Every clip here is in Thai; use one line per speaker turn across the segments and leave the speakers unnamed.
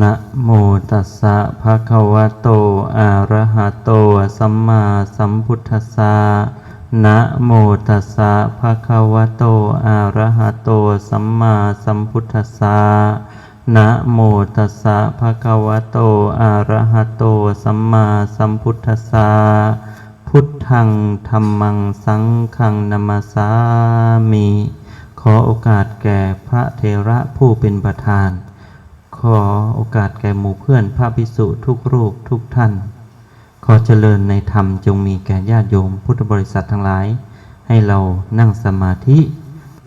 นะโมตัสสะภะคะวะโต อะระหะโต สัมมาสัมพุทธัสสะนะโมตัสสะภะคะวะโต อะระหะโต สัมมาสัมพุทธัสสะนะโมตัสสะภะคะวะโต อะระหะโต สัมมาสัมพุทธัสสะพุทธังธัมมังสังฆังนามาสามิ ขอโอกาสแก่พระเทระผู้เป็นประธาน ขอโอกาสแก่หมู่เพื่อนพระภิกษุทุกรูปทุกท่าน ขอเจริญในธรรมจงมีแก่ญาติโยมพุทธบริษัททั้งหลาย ให้เรานั่งสมาธิ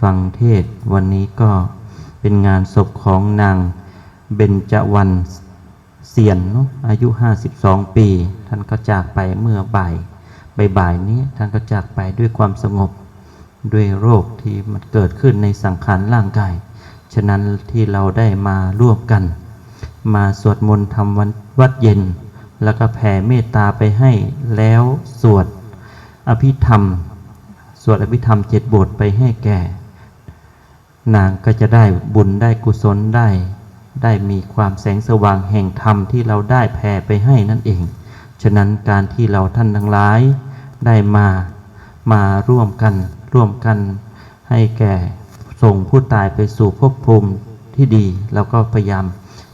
ฟังเทศวันนี้ก็เป็นงานศพของนางเบญจวรรณเสียนอายุ 52 ปี ท่านก็จากไปเมื่อบ่ายบ่ายนี้ท่านก็จากไปด้วยความสงบด้วยโรคที่มันเกิดขึ้นในสังขารร่างกาย ฉะนั้นที่เราได้มาร่วมกัน มาสวดมนต์ทำวันวัดเย็น แล้วก็แผ่เมตตาไปให้แล้วสวดอภิธรรม สวดอภิธรรมเจ็ดบทไปให้แก่ นางก็จะได้บุญได้กุศลได้ ได้มีความแสงสว่างแห่งธรรมที่เราได้แผ่ไปให้นั่นเอง ฉะนั้นการที่เราท่านทั้งหลายได้มามาร่วมกันร่วมกันให้แก่ ส่งผู้ตายไปสู่ภพภูมิที่ดี แล้วก็พยายาม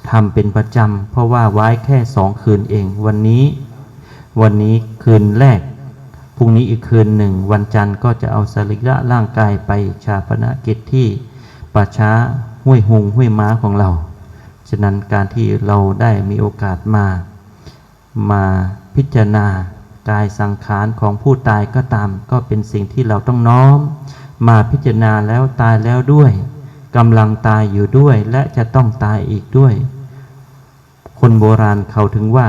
ทำเป็นประจำ เพราะว่าไว้แค่สองคืนเอง วันนี้ วันนี้คืนแรก พรุ่งนี้อีกคืนหนึ่ง วันจันทร์ก็จะเอาสรีระร่างกายไปชาปนกิจที่ป่าช้าห้วยหุงห้วยม้าของเรา ฉะนั้นการที่เราได้มีโอกาสมา มาพิจารณากายสังขารของผู้ตายก็ตาม ก็เป็นสิ่งที่เราต้องน้อม มาพิจารณาแล้วตายแล้วด้วยกำลังตายอยู่ด้วยและจะต้องตายอีกด้วย คนโบราณเขาถึงว่า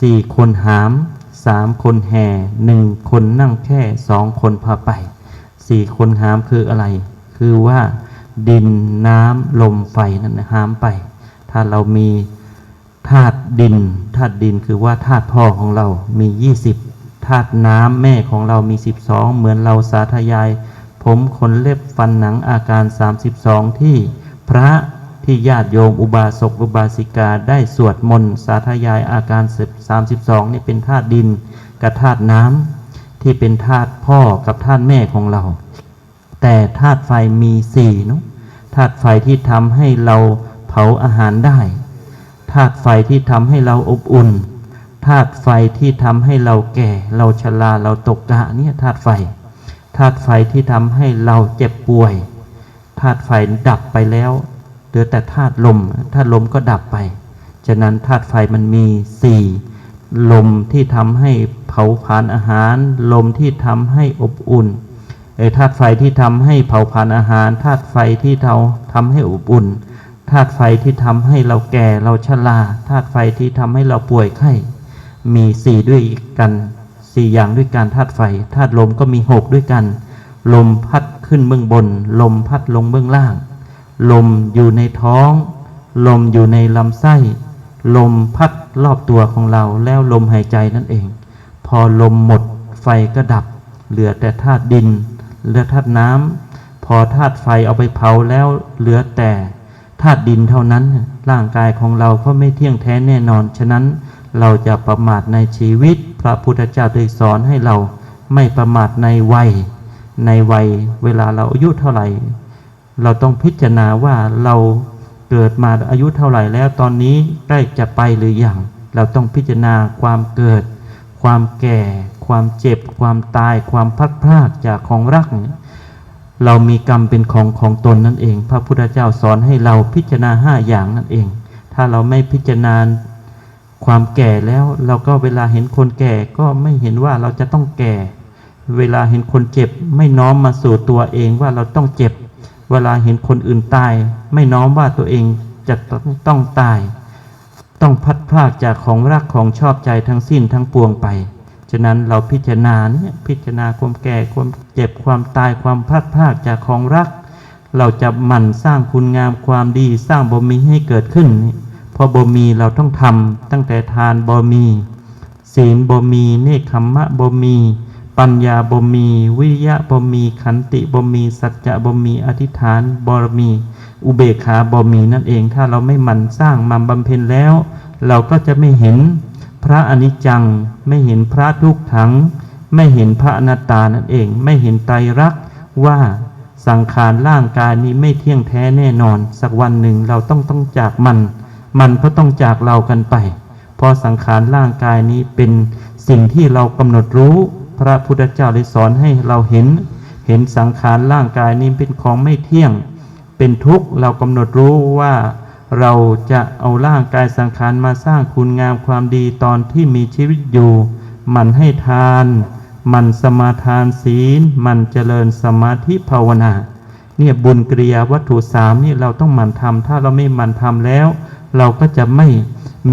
สี่คนหามสามคนแห่หนึ่งคนนั่งแค่สองคนพาไปสี่คนหามคืออะไร คือว่าดินน้ำลมไฟนั่นนะหามไป ถ้าเรามีธาตุดินธาตุดินคือว่าธาตุพ่อของเรามี20ธาตุน้ำแม่ของเรามี12เหมือนเราสาธยาย ผมขนเล็บฟันหนังอาการ 32 ที่พระที่ญาติโยมอุบาสกอุบาสิกาได้สวดมนต์สาธยายอาการ 32 นี่เป็นธาตุดินกับธาตุน้ำที่เป็นธาตุพ่อกับธาตุแม่ของเรา แต่ธาตุไฟมีสี่เนาะธาตุไฟที่ทำให้เราเผาอาหารได้ธาตุไฟที่ทำให้เราอบอุ่นธาตุไฟที่ทำให้เราแก่ เราชราเราตกกะเนี่ยธาตุไฟ ธาตุไฟที่ทำให้เราเจ็บป่วยธาตุไฟดับไปแล้วเหลือแต่ธาตุลมธาตุลมก็ดับไป ฉะนั้นธาตุไฟมันมีสี่ลมที่ทำให้เผาผลาญอาหาร ลมที่ทำให้อบอุ่นเออธาตุไฟที่ทำให้เผาผลาญอาหารธาตุไฟที่เทาทำให้อบอุ่นธาตุไฟที่ทำให้เราแก่เราชราธาตุไฟที่ทำให้เราป่วยไข้ มีสี่ด้วยกัน สี่อย่างด้วยกันธาตุไฟธาตุลมก็มีหกด้วยกัน ลมพัดขึ้นเบื้องบน ลมพัดลงเบื้องล่าง ลมอยู่ในท้อง ลมอยู่ในลำไส้ ลมพัดรอบตัวของเราแล้วลมหายใจนั่นเอง พอลมหมดไฟก็ดับ เหลือแต่ธาตุดิน เหลือธาตุน้ำพอธาตุไฟเอาไปเผาแล้วเหลือแต่ธาตุดินเท่านั้นร่างกายของเราก็ไม่เที่ยงแท้แน่นอนฉะนั้น เราจะประมาทในชีวิต พระพุทธเจ้าได้สอนให้เราไม่ประมาทในวัย ในวัยเวลาเราอายุเท่าไหร่ เราต้องพิจารณาว่าเราเกิดมาอายุเท่าไหร่แล้วตอนนี้ใกล้จะไปหรืออยัง เราต้องพิจารณาความเกิด ความแก่ ความเจ็บ ความตาย ความพัดพรากจากของรัก เรามีกรรมเป็นของของตนนั่นเอง พระพุทธเจ้าสอนให้เราพิจารณาห้าอย่างนั่นเอง ถ้าเราไม่พิจารณา ความแก่แล้วเราก็เวลาเห็นคนแก่ก็ไม่เห็นว่าเราจะต้องแก่ เวลาเห็นคนเจ็บ ไม่น้อมมาสู่ตัวเองว่าเราต้องเจ็บ เวลาเห็นคนอื่นตาย ไม่น้อมว่าตัวเองจะต้องต้องตาย ต้องพัดพรากจากของรักของชอบใจทั้งสิ้นทั้งปวงไปฉะนั้นเราพิจารณาเนี่ยพิจารณาความแก่ความเจ็บความตายความพัดพรากจากของรัก เราจะหมั่นสร้างคุณงามความดีสร้างบ่มีให้เกิดขึ้นนี่ พอบ่มีเราต้องทำตั้งแต่ทานบ่มี ศีลบ่มีเนคขมมะบ่มี ปัญญาบ่มี วิริยะบ่มี ขันติบ่มี สัจจะบ่มี อธิษฐานบารมี อุเบกขาบ่มีนั่นเอง ถ้าเราไม่หมั่นสร้างมันบำเพ็ญแล้ว เราก็จะไม่เห็นพระอนิจจัง ไม่เห็นพระทุกขัง ไม่เห็นพระอนัตตานั่นเอง ไม่เห็นไตรลักษณ์ว่าสังขารร่างกายนี้ไม่เที่ยงแท้แน่นอน สักวันหนึ่งเราต้องต้องจากมัน มันก็ต้องจากเรากันไป เพราะสังขารร่างกายนี้เป็นสิ่งที่เรากำหนดรู้ พระพุทธเจ้าได้สอนให้เราเห็น เห็นสังขารร่างกายนี้เป็นของไม่เที่ยง เป็นทุกข์เรากำหนดรู้ว่าเราจะเอาร่างกายสังขารมาสร้างคุณงามความดีตอนที่มีชีวิตอยู่ มันให้ทาน มันสมาทานศีล มันเจริญสมาธิภาวนา เนี่ยบุญกริยาวัตถุสามนี่เราต้องหมั่นทำถ้าเราไม่หมั่นทำแล้วเราก็จะไม่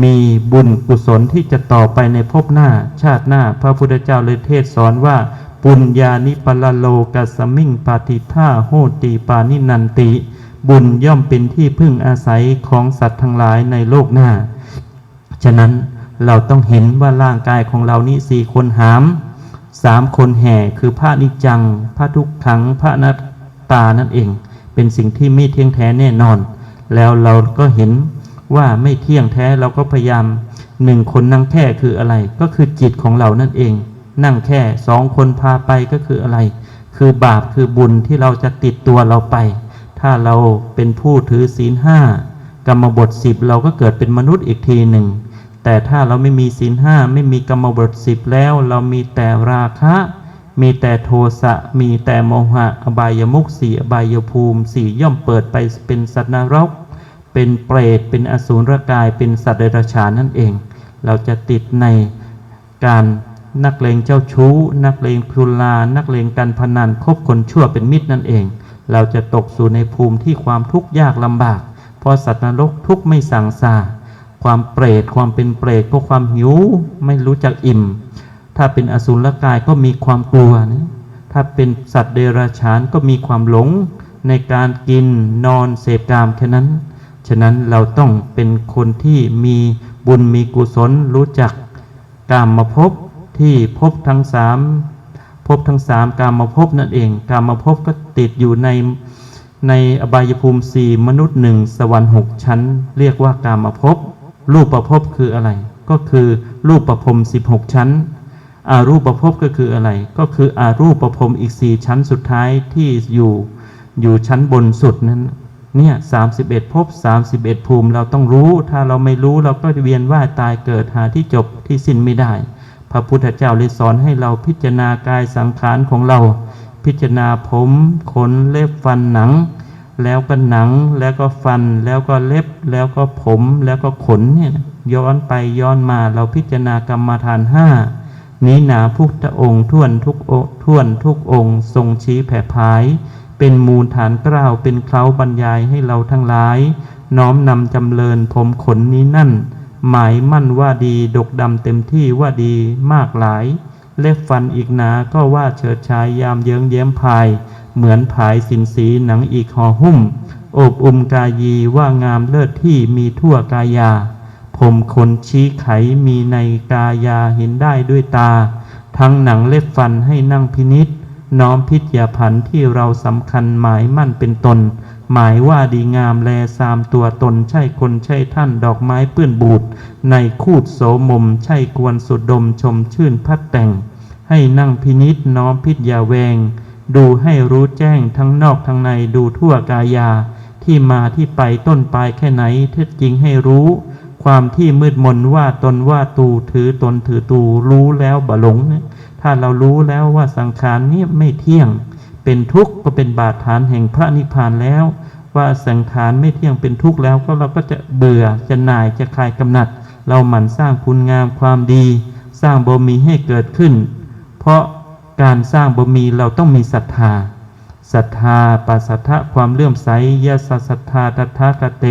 มีบุญกุศลที่จะต่อไปในภพหน้าชาติหน้า พระพุทธเจ้าเลยเทศสอนว่า ปุญญานิปลโลกัสมิงปาติท่าโหติปานินันติ บุญย่อมเป็นที่พึ่งอาศัยของสัตว์ทั้งหลายในโลกหน้า ฉะนั้นเราต้องเห็นว่าร่างกายของเรานี้สี่คนหามสามคนแห่คือพระนิจจัง พระทุกขัง พระนัตตานั่นเอง เป็นสิ่งที่ไม่เที่ยงแท้แน่นอน แล้วเราก็เห็น ว่าไม่เที่ยงแท้เราก็พยายามหนึ่งคนนั่งแค่คืออะไร ก็คือจิตของเรานั่นเอง นั่งแค่สองคนพาไปก็คืออะไร คือบาปคือบุญที่เราจะติดตัวเราไป ถ้าเราเป็นผู้ถือศีลห้ากรรมบทสิบเราก็เกิดเป็นมนุษย์อีกทีหนึ่ง แต่ถ้าเราไม่มีศีลห้าไม่มีกรรมบทสิบแล้ว เรามีแต่ราคะ มีแต่โทสะมีแต่โมหะ อบายมุขสี่อบายภูมิสี่ย่อมเปิดไปเป็นสัตว์นรก เป็นเปรต เป็นอสูรกาย เป็นสัตว์เดรัจฉานนั่นเอง เราจะติดในการนักเลงเจ้าชู้ นักเลงคุลา นักเลงการพนันคบคนชั่วเป็นมิตรนั่นเอง เราจะตกสู่ในภูมิที่ความทุกข์ยากลำบาก เพราะสัตว์นรกทุกข์ไม่สั่งซาความเปรต ความเป็นเปรตก็ความหิวไม่รู้จักอิ่ม ถ้าเป็นอสุรกายก็มีความกลัวนะถ้าเป็นสัตว์เดรัจฉานก็มีความหลงในการกินนอนเสพกามแค่นั้น ฉะนั้นเราต้องเป็นคนที่มีบุญมีกุศลรู้จักกามมาพบที่พบทั้งสามพบทั้งสามกามมาพบนั่นเองกามมาพบก็ติดอยู่ในในอบายภูมิสี่มนุษย์หนึ่งสวรรค์หกชั้น เรียกว่ากามมาพบรูปประพบคืออะไร ก็คือรูปประพรมสิบหกชั้น อารูปประพบก็คืออะไร ก็คืออารูปประพรมอีกสี่ชั้นสุดท้ายที่อยู่อยู่ชั้นบนสุดนั้น เนี่ยสามสิบเอ็ดภพสามสิบเอ็ดภูมิเราต้องรู้ ถ้าเราไม่รู้เราก็เวียนว่ายตายเกิดหาที่จบที่สิ้นไม่ได้ พระพุทธเจ้าเลยสอนให้เราพิจารณากายสังขารของเรา พิจารณาผมขนเล็บฟันหนัง แล้วก็หนังแล้วก็ฟันแล้วก็เล็บแล้วก็ผมแล้วก็ขนเนี่ยย้อนไปย้อนมาเราพิจารณากรรมฐานห้านี้หนาพุทธองค์ท่วนทุกโอท่วนทุกองค์ ทรงชี้แผ่ภาย เป็นมูลฐานกล้าวเป็นเคล้าบรรยายให้เราทั้งหลาย น้อมนำจำเริญผมขนนี้นั่น หมายมั่นว่าดีดกดำเต็มที่ว่าดีมากหลาย เล็บฟันอีกหนาก็ว่าเฉิดฉายยามเยิ้งแย้มพาย เหมือนผายสินสีหนังอีกห่อหุ้มโอบอุมกายีว่างามเลิศที่มีทั่วกายา ผมขนชี้ไขมีในกายาเห็นได้ด้วยตา ทั้งหนังเล็บฟันให้นั่งพินิษ น้อมพิจยาผันที่เราสำคัญหมายมั่นเป็นตน หมายว่าดีงามแลสามตัวตน ใช่คนใช่ท่านดอกไม้เปื้อนบูดในคูดโสมม ใช่กวนสุดดมชมชื่นพัดแต่ง ให้นั่งพินิษน้อมพิจยาแวง ดูให้รู้แจ้งทั้งนอกทั้งในดูทั่วกายา ที่มาที่ไปต้นปลายแค่ไหน เท็จจริงให้รู้ ความที่มืดมนว่าตนว่าตูถือตนถือตูรู้แล้วบะหลงเนี่ย ถ้าเรารู้แล้วว่าสังขารนี้ไม่เที่ยง เป็นทุกข์ก็เป็นบาดฐานแห่งพระนิพพานแล้ว ว่าสังขารไม่เที่ยงเป็นทุกข์แล้วก็เราก็จะเบื่อจะหน่ายจะคลายกำหนัด เราหมั่นสร้างคุณงามความดี สร้างบ่มีให้เกิดขึ้น เพราะการสร้างบ่มีเราต้องมีศรัทธาศรัทธาปัสสัทธะความเลื่อมใสยะสัสสัทธาตถาคเต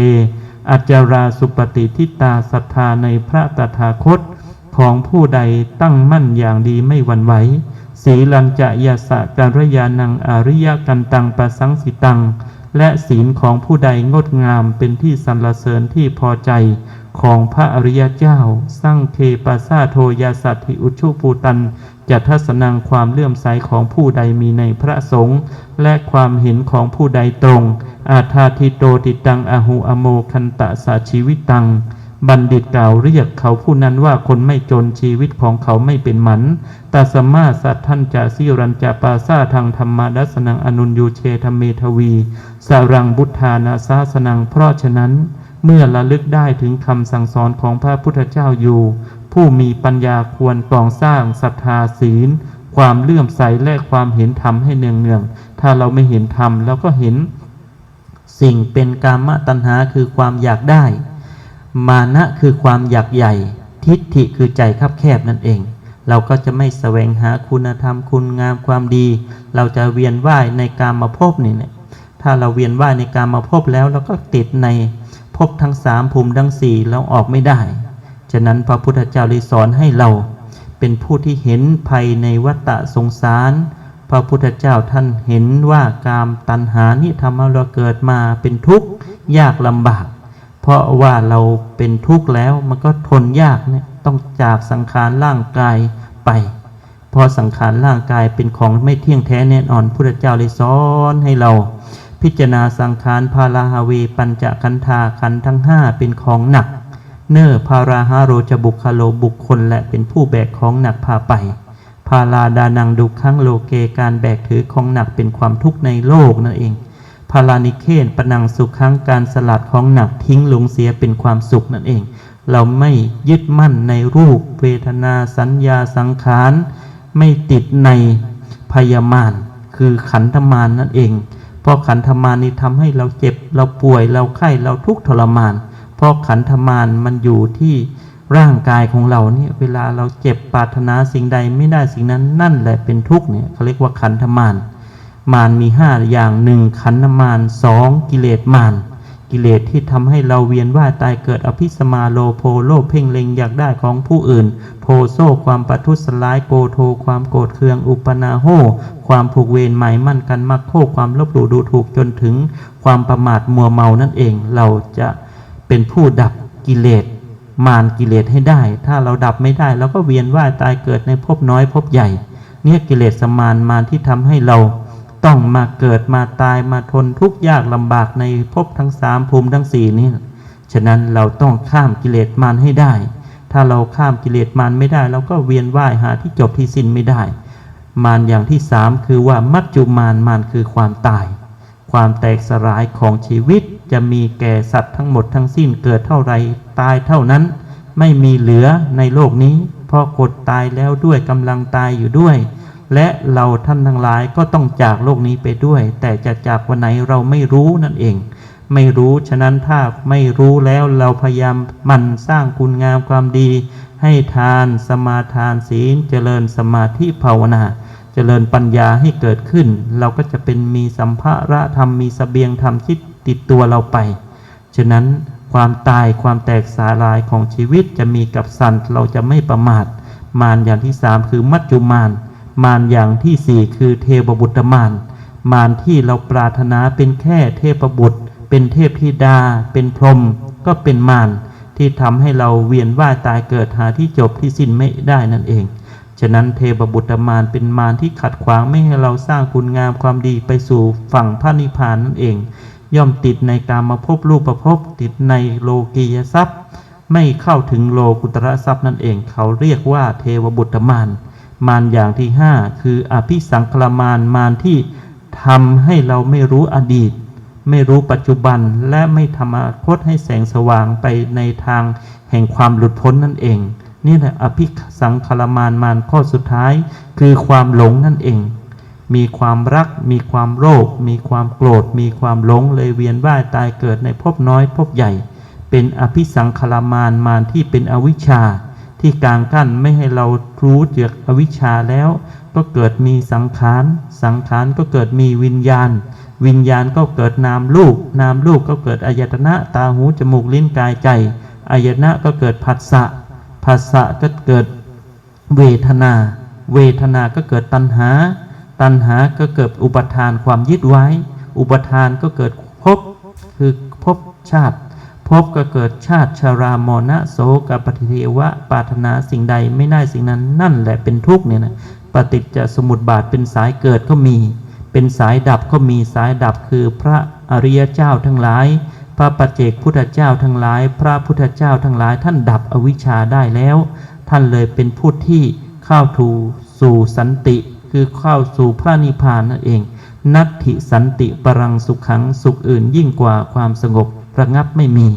อัจจาราสุปฏิทิตาศรัทธาในพระตถาคต ของผู้ใดตั้งมั่นอย่างดีไม่หวั่นไหวสีลันจะยาสะการยานังอริยกันตังประสังสิตัง และศีลของผู้ใดงดงามเป็นที่สรรเสริญที่พอใจของพระอริยเจ้า สร้างเคปาซาโทยาสัตถิอุชุปูตันจะทัศนังความเลื่อมใสของผู้ใดมีในพระสงฆ์และความเห็นของผู้ใดตรง อาทาทิโตติตังอหุอโมคันตะสาชีวิตัง บัณฑิตกล่าวเรียกเขาผู้นั้นว่าคนไม่จนชีวิตของเขาไม่เป็นหมันตาสมาสัตท่านจะสิรัญจะปาซาทางธรรมาดัสนังอนุนยูเชธรรมเมทวีสารังบุทธานาซาสนังเพราะฉะนั้น เมื่อระลึกได้ถึงคำสั่งสอนของพระพุทธเจ้าอยู่ ผู้มีปัญญาควรกองสร้างศรัทธาศีล ความเลื่อมใสและความเห็นธรรมให้เนืองเนืองๆถ้าเราไม่เห็นธรรมเราก็เห็น สิ่งเป็นกามตัณหาคือความอยากได้ มานะคือความอยากใหญ่ ทิฏฐิคือใจคับแคบนั่นเอง เราก็จะไม่แสวงหาคุณธรรมคุณงามความดี เราจะเวียนว่ายในกามมาพบนี่เนี่ยถ้าเราเวียนว่ายในกามมาพบแล้วเราก็ติดในภพทั้งสามภูมิทั้งสี่เราออกไม่ได้ ฉะนั้นพระพุทธเจ้าเลยสอนให้เรา เป็นผู้ที่เห็นภัยในวัฏสงสาร พระพุทธเจ้าท่านเห็นว่ากามตัณหานี่ทำให้เราเกิดมาเป็นทุกข์ยากลำบาก เพราะว่าเราเป็นทุกข์แล้วมันก็ทนยากเนี่ยต้องจากสังขารร่างกายไป เพราะสังขารร่างกายเป็นของไม่เที่ยงแท้แน่นอนพุทธเจ้าเลยสอนให้เรา พิจารณาสังขารพาราฮาเวปัญจคันธาขันทั้งห้าเป็นของหนัก เนอพาราฮาโรจะบุคโลบุคคลและเป็นผู้แบกของหนักพาไปพาลาดานังดุขังโลเกการแบกถือของหนักเป็นความทุกข์ในโลกนั่นเอง พาลานิเคศปนังสุขังการสลัดของหนักทิ้งลงเสียเป็นความสุขนั่นเอง เราไม่ยึดมั่นในรูปเวทนาสัญญาสังขาร ไม่ติดในพยามานคือขันธมานนั่นเอง เพราะขันธมานนี้ทำให้เราเจ็บเราป่วยเราไข้เราทุกข์ทรมาน เพราะขันธมานมันอยู่ที่ร่างกายของเราเนี่ยเวลาเราเจ็บปรารถนาสิ่งใดไม่ได้สิ่งนั้นนั่นแหละเป็นทุกข์เนี่ยเขาเรียกว่าขันธมาน มารมีห้าอย่างหนึ่งขันธมารสองกิเลสมารกิเลสที่ทำให้เราเวียนว่ายตายเกิดอภิสมาโลโภโลภเพ่งเล็งอยากได้ของผู้อื่น โทโซความประทุษร้ายโกโทความโกรธเคืองอุปนาโหความผูกเวรหมายมั่นกันมักโคความลบหลู่ดูถูกจนถึงความประมาทมัวเมานั่นเอง เราจะเป็นผู้ดับกิเลสมารกิเลสให้ได้ ถ้าเราดับไม่ได้เราก็เวียนว่ายตายเกิดในภพน้อยภพใหญ่ เนี่ยกิเลสมารมารที่ทำให้เรา ต้องมาเกิดมาตายมาทนทุกข์ยากลำบากในภพทั้งสามภูมิทั้งสี่นี่ฉะนั้นเราต้องข้ามกิเลสมารให้ได้ ถ้าเราข้ามกิเลสมารไม่ได้ เราก็เวียนว่ายหาที่จบที่สิ้นไม่ได้ มารอย่างที่สามคือว่ามัจจุมารมารคือความตาย ความแตกสลายของชีวิตจะมีแก่สัตว์ทั้งหมดทั้งสิ้นเกิดเท่าไรตายเท่านั้น ไม่มีเหลือในโลกนี้ เพราะกดตายแล้วด้วยกำลังตายอยู่ด้วย และเราท่านทั้งหลายก็ต้องจากโลกนี้ไปด้วย แต่จะจากวันไหนเราไม่รู้นั่นเอง ไม่รู้ฉะนั้นถ้าไม่รู้แล้วเราพยายามมันสร้างคุณงามความดี ให้ทานสมาทานศีลเจริญสมาธิภาวนาเจริญปัญญาให้เกิดขึ้น เราก็จะเป็นมีสัมภาระธรรมมีสเสบียงธรรมที่ติดตัวเราไป ฉะนั้นความตายความแตกสาลายของชีวิตจะมีกับสันเราจะไม่ประมาท มารอย่างที่สามคือมัจจุมาร มารอย่างที่สี่คือเทพบุตรมารมารที่เราปรารถนาเป็นแค่เทพบุตร เป็นเทพธิดา เป็นพรหมก็เป็นมารที่ทำให้เราเวียนว่ายตายเกิดหาที่จบที่สิ้นไม่ได้นั่นเอง ฉะนั้นเทพบุตรมารเป็นมารที่ขัดขวางไม่ให้เราสร้างคุณงามความดีไปสู่ฝั่งพระนิพพานนั่นเอง ย่อมติดในการมาพบรูปประพบติดในโลกียทรัพย์ ไม่เข้าถึงโลกุตระทรัพย์นั่นเอง เขาเรียกว่าเทวบุตรมาร มารอย่างที่ห้าคืออภิสังคลมารมารที่ทำให้เราไม่รู้อดีต ไม่รู้ปัจจุบันและไม่ทำอนาคตให้แสงสว่างไปในทางแห่งความหลุดพ้นนั่นเอง นี่แหละอภิสังคลมารมารข้อสุดท้าย คือความหลงนั่นเอง มีความรัก มีความโลภมีความโกรธ มีความหลงเลยเวียนว่ายตายเกิดในภพน้อยภพใหญ่ เป็นอภิสังคลามานมารที่เป็นอวิชชา ที่กลางกั้นไม่ให้เรารู้จือกอวิชชาแล้ว ก็เกิดมีสังขาร สังขารก็เกิดมีวิญญาณ วิญญาณก็เกิดนามรูปนามรูปก็เกิดอายตนะตาหูจมูกลิ้นกายใจอายตนะก็เกิดผัสสะผัสสะก็เกิดเวทนา เวทนาก็เกิดตัณหา ตัณหาก็เกิดอุปทานความยึดไว้ อุปทานก็เกิดภพคือภพชาติ พบก็เกิดชาติชารามรณะโสกปฏิเทวะปาถนาสิ่งใดไม่ได้สิ่งนั้นนั่นแหละเป็นทุกข์เนี่ยนะปฏิจจสมุปบาทเป็นสายเกิดก็มี เป็นสายดับก็มีสายดับคือพระอริยเจ้าทั้งหลาย พระปัจเจกพุทธเจ้าทั้งหลาย พระพุทธเจ้าทั้งหลาย ท่านดับอวิชชาได้แล้ว ท่านเลยเป็นผู้ที่เข้าถูสู่สันติ คือเข้าสู่พระนิพพานนั่นเอง นัตถิสันติปรังสุขขังสุขอื่นยิ่งกว่าความสงบ ระงับไม่มี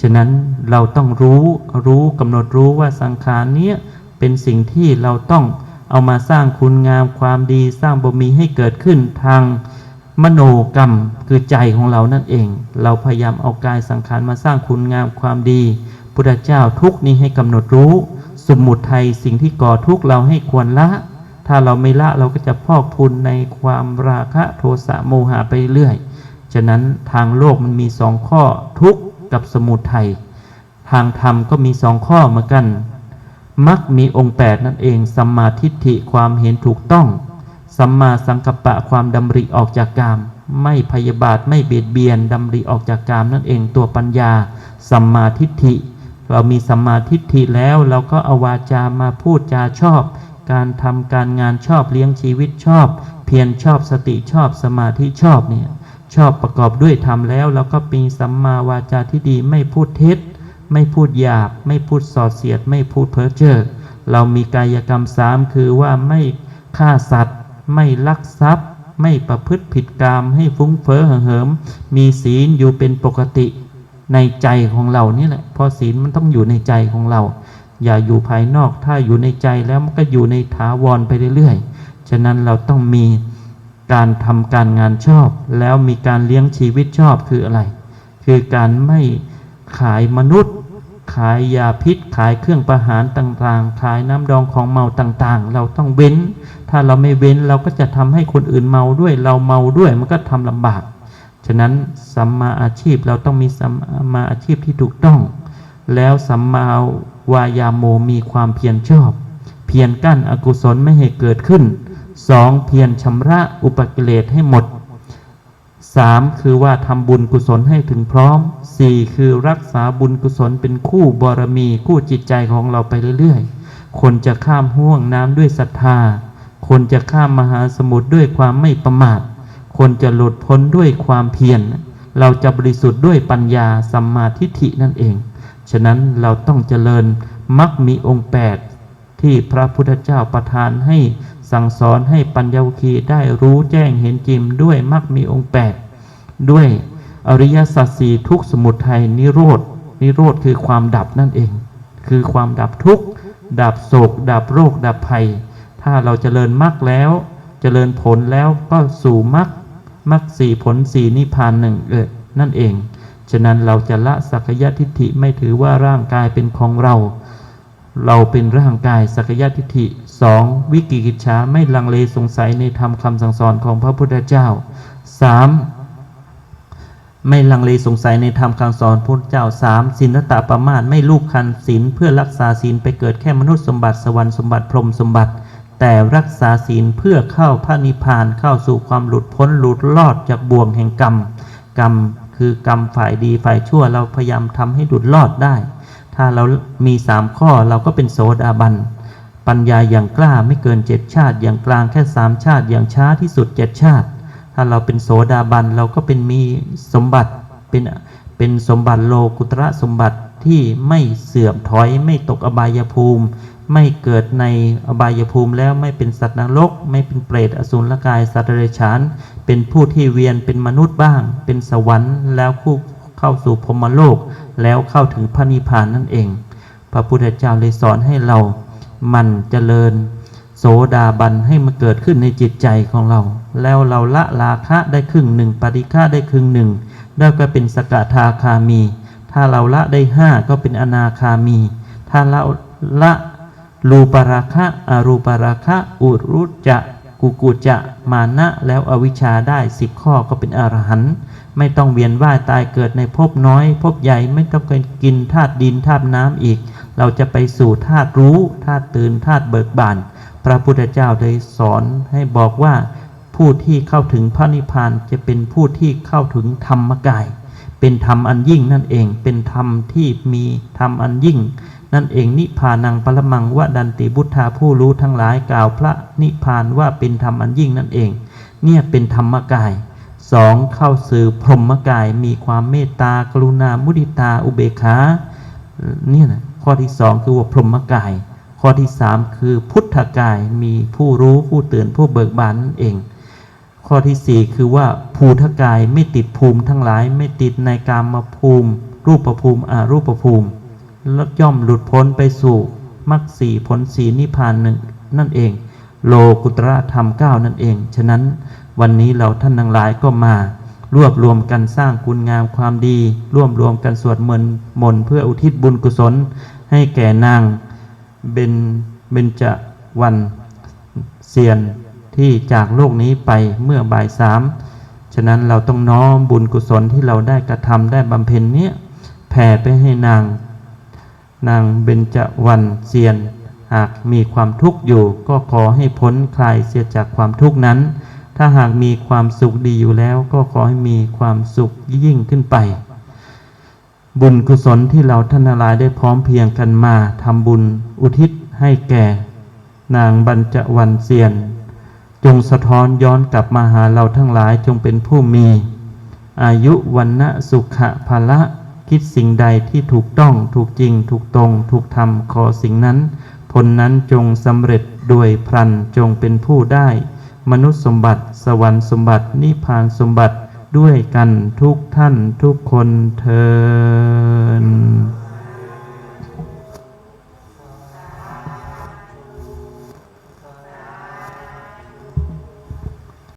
ฉะนั้นเราต้องรู้รู้กำหนดรู้ว่าสังขารเนี้ยเป็นสิ่งที่เราต้องเอามาสร้างคุณงามความดีสร้างบารมีให้เกิดขึ้นทางมโนกรรมคือใจของเรานั่นเอง เราพยายามเอากายสังขารมาสร้างคุณงามความดีพุทธเจ้าทุกนี้ให้กำหนดรู้ สมุทัยสิ่งที่ก่อทุกข์เราให้ควรละ ถ้าเราไม่ละเราก็จะพอกพูนในความราคะโทสะโมหะไปเรื่อย ฉะนั้นทางโลกมันมีสองข้อทุกข์กับสมุทัยทางธรรมก็มีสองข้อเหมือนกันมักมีองค์แปดนั่นเองสัมมาทิฏฐิความเห็นถูกต้องสัมมาสังกัปปะความดำริออกจากกาม ไม่พยาบาทไม่เบียดเบียนดำริออกจากกามนั่นเองตัวปัญญาสัมมาทิฏฐิ เรามีสัมมาทิฏฐิแล้วเราก็เอาวาจามาพูดจาชอบ การทำการงานชอบเลี้ยงชีวิตชอบ เพียรชอบสติชอบสมาธิชอบเนี่ย ชอบประกอบด้วยธรรมแล้วเราก็มีสัมมาวาจาที่ดีไม่พูดเท็จ ไม่พูดหยาบ ไม่พูดส่อเสียด ไม่พูดเพ้อเจ้อเรามีกายกรรมสามคือว่าไม่ฆ่าสัตว์ ไม่ลักทรัพย์ ไม่ประพฤติผิดกรรมให้ฟุ้งเฟ้อเหิม มีศีลอยู่เป็นปกติในใจของเรานี่แหละพราะศีลมันต้องอยู่ในใจของเรา อย่าอยู่ภายนอกถ้าอยู่ในใจแล้วมันก็อยู่ในถาวรไปเรื่อยๆ ฉะนั้นเราต้องมี การทำการงานชอบ แล้วมีการเลี้ยงชีวิตชอบคืออะไร คือการไม่ขายมนุษย์ ขายยาพิษ ขายเครื่องประหารต่างๆ ขายน้ำดองของเมาต่างๆ เราต้องเว้น ถ้าเราไม่เว้นเราก็จะทำให้คนอื่นเมาด้วย เราเมาด้วยมันก็ทำลำบาก ฉะนั้นสัมมาอาชีพเราต้องมีสัมมาอาชีพที่ถูกต้อง แล้วสัมมาวายาโมมีความเพียรชอบ เพียรกั้นอกุศลไม่ให้เกิดขึ้น สองเพียรชำระอุปกิเลสให้หมดสามคือว่าทำบุญกุศลให้ถึงพร้อมสี่คือรักษาบุญกุศลเป็นคู่บารมีคู่จิตใจของเราไปเรื่อยๆ คนจะข้ามห่วงน้ำด้วยศรัทธา คนจะข้ามมหาสมุทรด้วยความไม่ประมาท คนจะหลุดพ้นด้วยความเพียร เราจะบริสุทธิ์ด้วยปัญญาสัมมาทิฏฐินั่นเอง ฉะนั้นเราต้องเจริญมักมีองค์แปดที่พระพุทธเจ้าประทานให้ สั่งสอนให้ปัญญาวิคีได้รู้แจ้งเห็นจริงด้วยมักมีองค์แปดด้วยอริยสัจสี่ทุกสมุทัยนิโรธนิโรธคือความดับนั่นเอง คือความดับทุกข์ ดับโศก ดับโรค ดับภัย ถ้าเราเจริญมรรคแล้วเจริญผลแล้วก็สู่มรรคมรรคสี่ผลสี่นิพพานหนึ่งเออนั่นเอง ฉะนั้นเราจะละสักยะทิฏฐิไม่ถือว่าร่างกายเป็นของเรา เราเป็นร่างกายสักยะทิฏฐิ สองวิกิกิจฉาไม่ลังเลสงสัยในธรรมคำสั่งสอนของพระพุทธเจ้าสามไม่ลังเลสงสัยในธรรมคำสอนพระพุทธเจ้าสามศีลตะประมาทไม่ลูกคันศีลเพื่อรักษาศีลไปเกิดแค่มนุษย์สมบัติสวรรค์สมบัติพรหมสมบัติ แต่รักษาศีลเพื่อเข้าพระนิพพานเข้าสู่ความหลุดพ้นหลุดรอดจากบ่วงแห่งกรรม กรรมคือกรรมฝ่ายดีฝ่ายชั่วเราพยายามทำให้หลุดรอดได้ ถ้าเรามีสามข้อเราก็เป็นโสดาบัน ปัญญาอย่างกล้าไม่เกินเจ็ดชาติ อย่างกลางแค่สามชาติ อย่างช้าที่สุดเจ็ดชาติ ถ้าเราเป็นโสดาบันเราก็เป็นมีสมบัติเป็นเป็นสมบัติโลกุตระสมบัติที่ไม่เสื่อมถอยไม่ตกอบายภูมิ ไม่เกิดในอบายภูมิแล้วไม่เป็นสัตว์นรก ไม่เป็นเปรตอสูรกายสัตว์เดรัจฉาน เป็นผู้ที่เวียนเป็นมนุษย์บ้าง เป็นสวรรค์แล้วคู่เข้าสู่พรมโลก แล้วเข้าถึงพระนิพพานนั่นเอง พระพุทธเจ้าเลยสอนให้เรา มันเจริญ โสดาบันให้มันเกิดขึ้นในจิตใจของเรา แล้วเราละราคะได้ครึ่งหนึ่งปฏิฆะได้ครึ่งหนึ่งแล้วก็เป็นสกทาคามี ถ้าเราละได้ห้าก็เป็นอนาคามี ถ้าเราละรูปราคะอรูปราคะ อุรุจจะกุกุจจะมานะแล้วอวิชชาได้สิบข้อก็เป็นอรหันต์ไม่ต้องเวียนว่ายตายเกิดในภพน้อยภพใหญ่ไม่ต้องกินธาตุดินธาตุน้ำอีก เราจะไปสู่ธาตุรู้ธาตุตื่นธาตุเบิกบาน พระพุทธเจ้าได้สอนให้บอกว่าผู้ที่เข้าถึงพระนิพพานจะเป็นผู้ที่เข้าถึงธรรมกาย เป็นธรรมอันยิ่งนั่นเอง เป็นธรรมที่มีธรรมอันยิ่ง นั่นเองนิพพานังปรมังวะดันติบุทธาผู้รู้ทั้งหลายกล่าวพระนิพพานว่าเป็นธรรมอันยิ่งนั่นเอง เนี่ยเป็นธรรมกายสองเข้าสื่อพรหมกายมีความเมตตากรุณามุทิตาอุเบกขาเนี่ยนะ ข้อที่สองคือว่าพรหมกาย ข้อที่สามคือพุทธกายมีผู้รู้ผู้ตื่นผู้เบิกบานนั่นเอง ข้อที่สี่คือว่าภูทกายไม่ติดภูมิทั้งหลายไม่ติดในกามมาภูมิ รูปภูมิอารูปภูมิแล้วย่อมหลุดพ้นไปสู่มรรคสีผลสีนิพพานหนึ่งนั่นเอง โลกุตระธรรมเก้านั่นเอง ฉะนั้นวันนี้เราท่านทั้งหลายก็มา รวบรวมกันสร้างคุณงามความดีร่วมรวมกันสวดมนต์มนเพื่ออุทิศบุญกุศล ให้แก่นางเบนเบญจวรรณเซียนที่จากโลกนี้ไปเมื่อบ่ายสามฉะนั้นเราต้องน้อมบุญกุศลที่เราได้กระทำได้บำเพ็ญเนี้ยแผ่ไปให้นาง นางเบญจวรรณเซียน หากมีความทุกข์อยู่ก็ขอให้พ้นคลายเสียจากความทุกข์นั้น ถ้าหากมีความสุขดีอยู่แล้ว ก็ขอให้มีความสุขยิ่งขึ้นไป บุญกุศลที่เราท่านทั้งหลายได้พร้อมเพียงกันมาทำบุญอุทิศให้แก่ นางบรรจวันเซียน จงสะท้อนย้อนกลับมาหาเราทั้งหลายจงเป็นผู้มี อายุวันนะสุขะภาละคิดสิ่งใดที่ถูกต้องถูกจริง ถูกตรง ถูกทำขอสิ่งนั้น ผลนั้นจงสำเร็จโดยพลันจงเป็นผู้ได้ มนุษย์สมบัติ สวรรค์สมบัติ นิพานสมบัติด้วยกันทุกท่านทุกคนเทอ